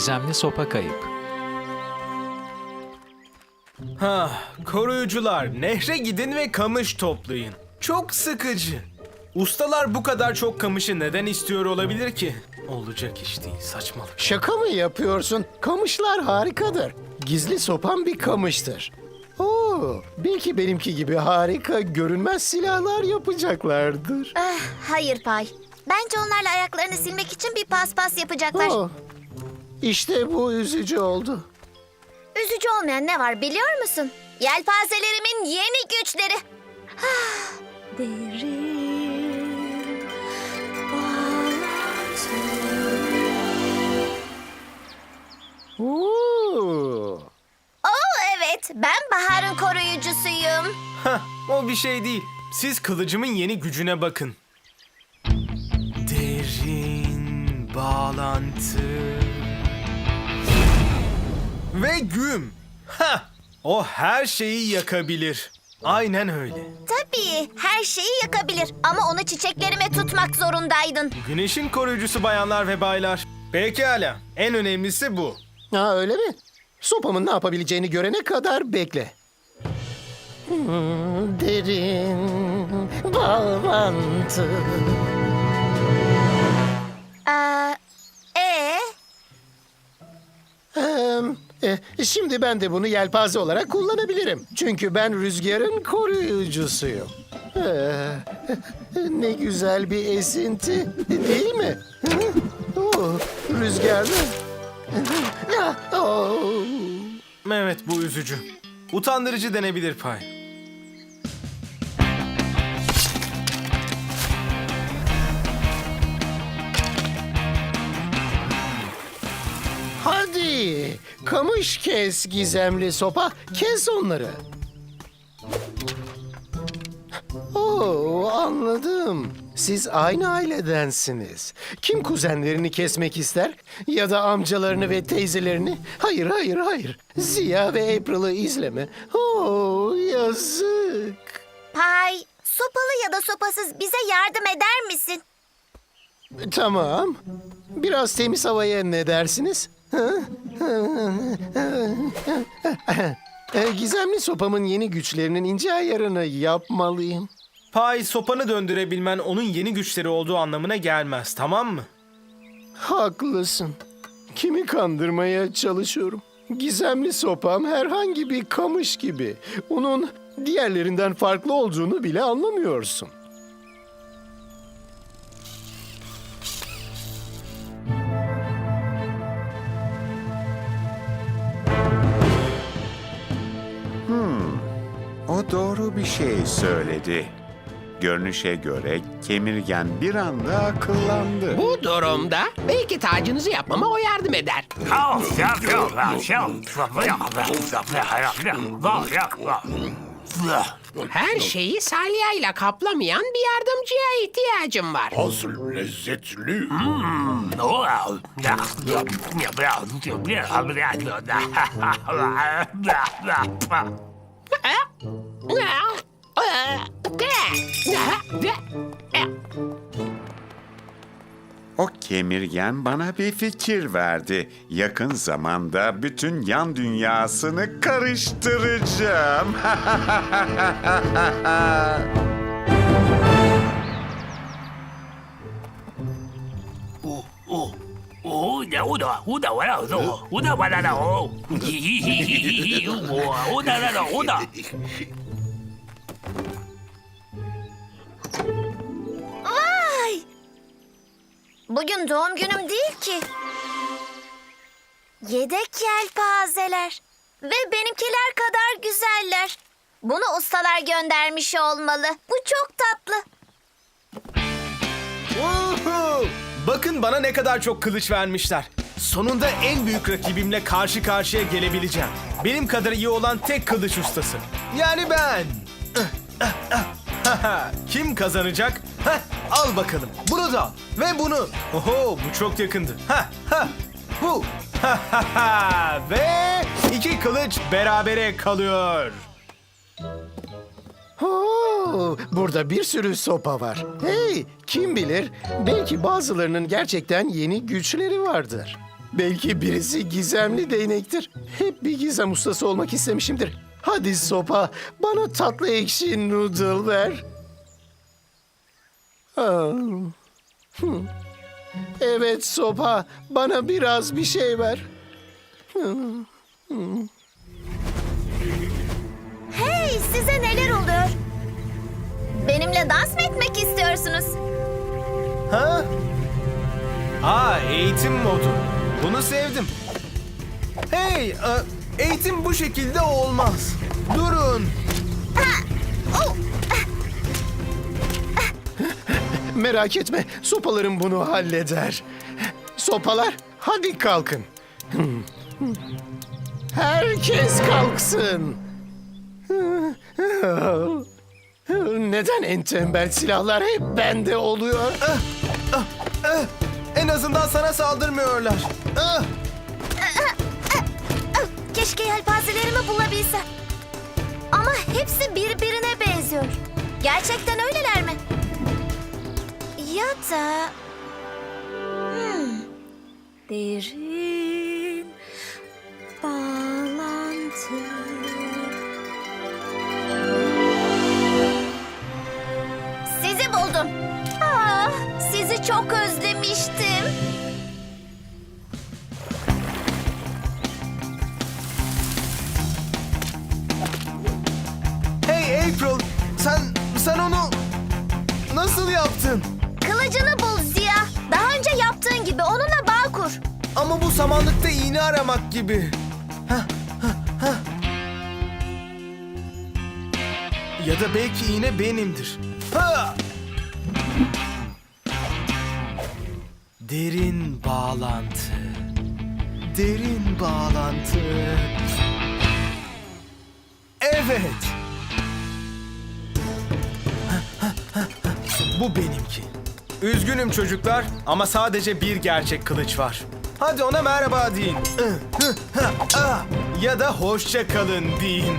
Gizemli sopa kayıp. Ha, koruyucular, nehre gidin ve kamış toplayın. Çok sıkıcı. Ustalar bu kadar çok kamışı neden istiyor olabilir ki? Olacak iş değil, saçmalık. Şaka mı yapıyorsun? Kamışlar harikadır. Gizli sopan bir kamıştır. Oo, belki benimki gibi harika görünmez silahlar yapacaklardır. Ah, hayır Pay. Bence onlarla ayaklarını silmek için bir paspas yapacaklar. Oo, işte bu üzücü oldu. Üzücü olmayan ne var biliyor musun? Yelpazelerimin yeni güçleri. Ah, Derin Oo. Evet, ben baharın koruyucusuyum. Hah, o bir şey değil. Siz kılıcımın yeni gücüne bakın. Derin bağlantı. Ve güm. Ha, o her şeyi yakabilir. Aynen öyle. Tabii, her şeyi yakabilir. Ama onu çiçeklerime tutmak zorundaydın. Güneşin koruyucusu bayanlar ve baylar. Pekala. En önemlisi bu. Ha öyle mi? Sopamın ne yapabileceğini görene kadar bekle. Hmm, Derin bağlantı. Aa, Em, e, şimdi ben de bunu yelpaze olarak kullanabilirim. Çünkü ben rüzgarın koruyucusuyum. Ee, ne güzel bir esinti değil mi? Oo, rüzgarlı. Ah, oo. Evet bu üzücü. Utandırıcı denebilir pay. Kamış kes gizemli sopa kes onları. Oo anladım. Siz aynı ailedensiniz. Kim kuzenlerini kesmek ister? Ya da amcalarını ve teyzelerini? Hayır, hayır, hayır. Ziya ve April'ı izleme. Oo yazık. Pay, sopalı ya da sopasız bize yardım eder misin? Tamam. Biraz temiz havaya ne dersiniz? Hı? E, Gizemli sopamın yeni güçlerinin ince ayarını yapmalıyım. Pay sopanı döndürebilmen onun yeni güçleri olduğu anlamına gelmez tamam mı? Haklısın. Kimi kandırmaya çalışıyorum? Gizemli sopam herhangi bir kamış gibi. Onun diğerlerinden farklı olduğunu bile anlamıyorsun. O doğru bir şey söyledi. Görünüşe göre kemirgen bir anda akıllandı. Bu durumda belki tacınızı yapmama o yardım eder. Her şeyi salyayla kaplamayan bir yardımcıya ihtiyacım var. Asıl lezzetli. O kemirgen bana bir fikir verdi. Yakın zamanda bütün yan dünyasını karıştıracağım. Vay! Bugün doğum günüm değil ki. Yedek yelpazeler. Ve benimkiler kadar güzeller. Bunu ustalar göndermiş olmalı. Bu çok tatlı. Bakın bana ne kadar çok kılıç vermişler. Sonunda en büyük rakibimle karşı karşıya gelebileceğim. Benim kadar iyi olan tek kılıç ustası. Yani ben. Kim kazanacak? Heh, al bakalım. Bunu da. Ve bunu. Oho bu çok yakındı. Ha ha. Bu. Ve iki kılıç berabere kalıyor. Oo, burada bir sürü sopa var. Hey, kim bilir? Belki bazılarının gerçekten yeni güçleri vardır. Belki birisi gizemli değnektir. Hep bir gizem ustası olmak istemişimdir. Hadi sopa, bana tatlı ekşi noodle ver. Hı. Evet sopa, bana biraz bir şey ver. Hey istiyorsunuz? Ha? Aa eğitim modu. Bunu sevdim. Hey, e, eğitim bu şekilde olmaz. Durun. Oh, Merak etme, sopalarım bunu halleder. Sopalar, hadi kalkın. Herkes kalksın. Neden en tembel silahlar hep bende oluyor? En azından sana saldırmıyorlar. Ah, keşke yelpazelerimi bulabilsem. Ama hepsi birbirine benziyor. Gerçekten öyleler mi? Ya da... Hmm. Derin çok özlemiştim. Hey April, sen sen onu nasıl yaptın? Kılıcını bul Ziya. Daha önce yaptığın gibi onunla bağ kur. Ama bu samanlıkta iğne aramak gibi. Hah, hah, hah. Ya da belki iğne benimdir. Ha! Derin bağlantı. Derin bağlantı. Evet. Bu benimki. Üzgünüm çocuklar ama sadece bir gerçek kılıç var. Hadi ona merhaba deyin. Ah. Ya da hoşça kalın deyin.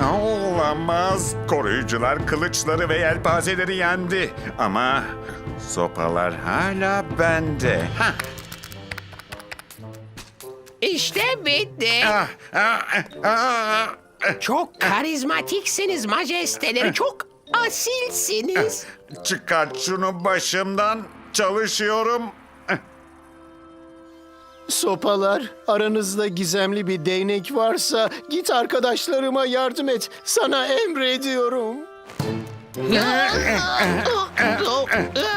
Ah. Olamaz. Koruyucular kılıçları ve yelpazeleri yendi. Ama sopalar hala bende. Hah. İşte bitti. Ah, ah, ah, ah. Çok karizmatiksiniz majesteleri. Çok asilsiniz. Çıkart şunu başımdan. Çalışıyorum. Sopalar, aranızda gizemli bir değnek varsa git arkadaşlarıma yardım et. Sana emrediyorum.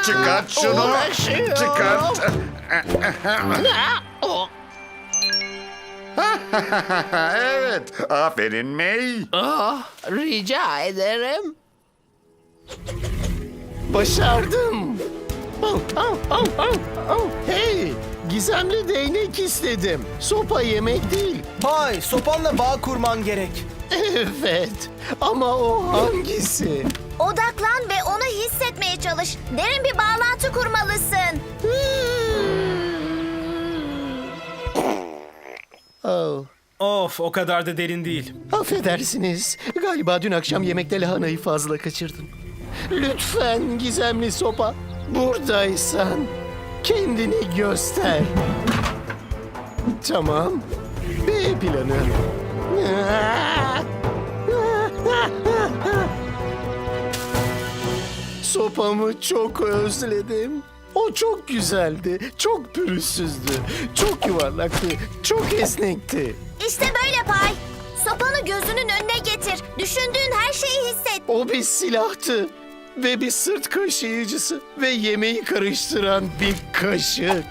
Çıkart şunu. Uğraşıyorum. Çıkart. Evet. Aferin May. oh, rica ederim. Başardım. Au, au, au, au, au. Hey, gizemli değnek istedim. Sopa yemek değil. Hay, sopanla bağ kurman gerek. Evet, ama o hangisi? Odaklan ve onu hissetmeye çalış. Derin bir bağlantı kurmalısın. Oh. Of, o kadar da derin değil. Affedersiniz. Galiba dün akşam yemekte lahanayı fazla kaçırdım. Lütfen gizemli sopa. Buradaysan kendini göster. Tamam. B planı. Sopamı çok özledim. O çok güzeldi, çok pürüzsüzdü, çok yuvarlaktı, çok esnekti. İşte böyle Pay. Sopanı gözünün önüne getir. Düşündüğün her şeyi hisset. O bir silahtı ve bir sırt kaşıyıcısı ve yemeği karıştıran bir kaşık.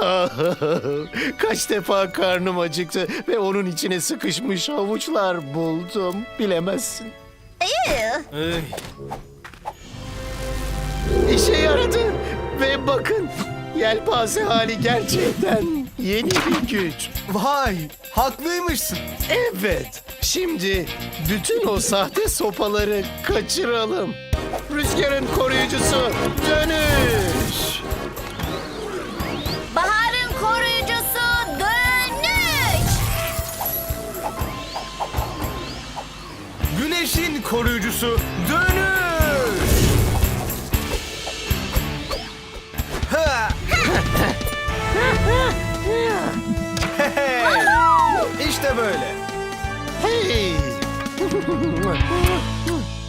Kaç defa karnım acıktı ve onun içine sıkışmış havuçlar buldum. Bilemezsin. İşe yaradı ve bakın yelpaze hali gerçekten yeni bir güç. Vay, haklıymışsın. Evet. Şimdi bütün o sahte sopaları kaçıralım. Rüzgarın koruyucusu dönüş. Baharın koruyucusu dönüş. Güneşin koruyucusu dönüş.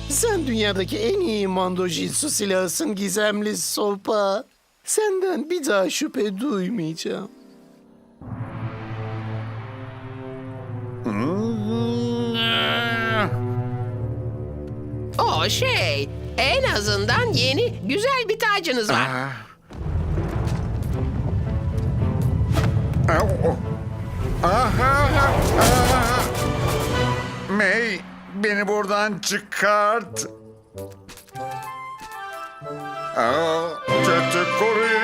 Sen dünyadaki en iyi mando jitsu silahısın gizemli sopa. Senden bir daha şüphe duymayacağım. O şey, en azından yeni güzel bir tacınız var. Au. Aha, aha. May, beni buradan çıkart. Aa, kötü koruyucu.